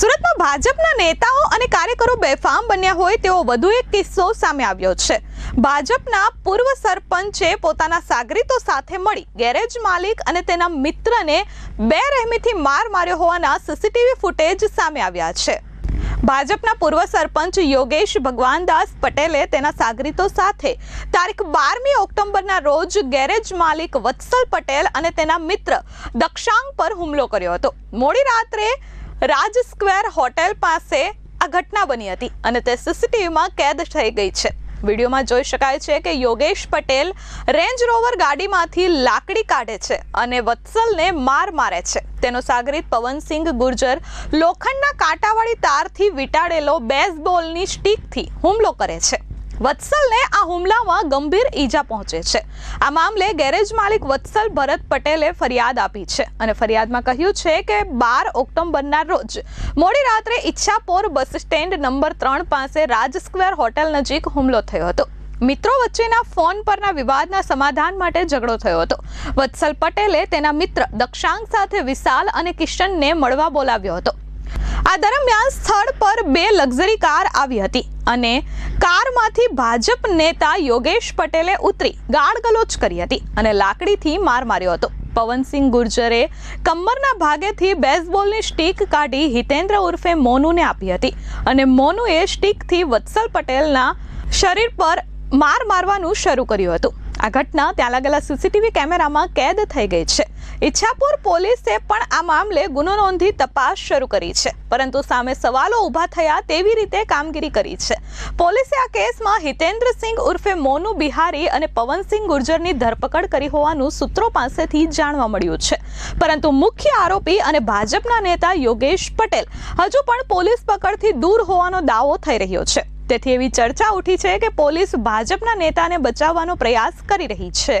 સુરતમાં ભાજપના નેતાઓ અને કાર્યકરો બેફામ બન્યા હોય તેવો વધુ એક કિસ્સો સામે આવ્યો છે. ભાજપના પૂર્વ સરપંચે પોતાના સાગરીતો સાથે મળી ગેરેજ માલિક અને તેના મિત્રને બે રહેમીથી માર માર્યો હોવાના સીસીટીવી ફૂટેજ સામે આવ્યા છે. ભાજપના પૂર્વ સરપંચ યોગેશ ભગવાનદાસ પટેલે તેના સાગરીતો સાથે તારીખ બારમી ઓક્ટોબરના રોજ ગેરેજ માલિક વત્સલ પટેલ અને તેના મિત્ર દક્ષાંગ પર હુમલો કર્યો હતો. મોડી રાત્રે રાજ સ્ક્વેર હોટેલ પાસે આ ઘટના બની હતી અને તે સીસીટીવીમાં કેદ થઈ ગઈ છે. વિડીયોમાં જોઈ શકાય છે કે યોગેશ પટેલ રેન્જ રોવર ગાડીમાંથી લાકડી કાઢે છે અને વત્સલને માર મારે છે. તેનો સાગરીત પવનસિંહ ગુર્જર લોખંડના કાંટાવાળી તારથી વીંટાળેલો બેઝબોલની સ્ટીકથી હુમલો કરે છે. વત્સલને આ હુમલામાં ગંભીર ઈજા પહોંચે છે. આ મામલે ગેરેજ માલિક વત્સલ ભરત પટેલે ફરિયાદ આપી છે અને ફરિયાદમાં કહ્યું છે કે બાર ઓક્ટોબરના રોજ મોડી રાત્રે ઈચ્છાપોર બસ સ્ટેન્ડ નંબર ત્રણ પાસે રાજ સ્ક્વેર હોટેલ નજીક હુમલો થયો હતો. મિત્રો વચ્ચેના ફોન પરના વિવાદના સમાધાન માટે ઝઘડો થયો હતો. વત્સલ પટેલે તેના મિત્ર દક્ષાંગ સાથે વિશાલ અને કિશનને મળવા બોલાવ્યો હતો. આ દરમિયાન સ્થળ પર બે લક્ઝરી કાર આવી હતી. અને કારમાંથી ભાજપ નેતા યોગેશ પટેલે ઉતરી ગાળ ગલોચ કરી હતી અને લાકડીથી માર માર્યો હતો. પવનસિંહ ગુર્જરે કમરના ભાગેથી બેઝબોલની સ્ટીક કાઢી હિતેન્દ્ર ઉર્ફે મોનુને આપી હતી અને મોનુએ સ્ટીકથી વત્સલ પટેલના શરીર પર માર મારવાનું શરૂ કર્યું હતું. આ ઘટના ત્યાં લાગેલા સીસીટીવી કેમેરામાં કેદ થઈ ગઈ છે. ઈચ્છાપુર પોલીસે પણ આ મામલે ગુનો નોંધી તપાસ શરૂ કરી છે. પરંતુ સામે સવાલો ઊભા થયા તેવી રીતે કામગીરી કરી છે. પોલીસે આ કેસમાં હિતેન્દ્રસિંહ ઉર્ફે મોનુ બિહારી અને પવનસિંહ ગુર્જરની ધરપકડ કરી હોવાનું સૂત્રો પાસેથી જાણવા મળ્યું છે. પરંતુ મુખ્ય આરોપી અને ભાજપના નેતા યોગેશ પટેલ હજુ પણ પોલીસ પકડથી દૂર હોવાનો દાવો થઈ રહ્યો છે. તેથી એવી ચર્ચા ઉઠી છે કે પોલીસ ભાજપના નેતાને બચાવવાનો પ્રયાસ કરી રહી છે.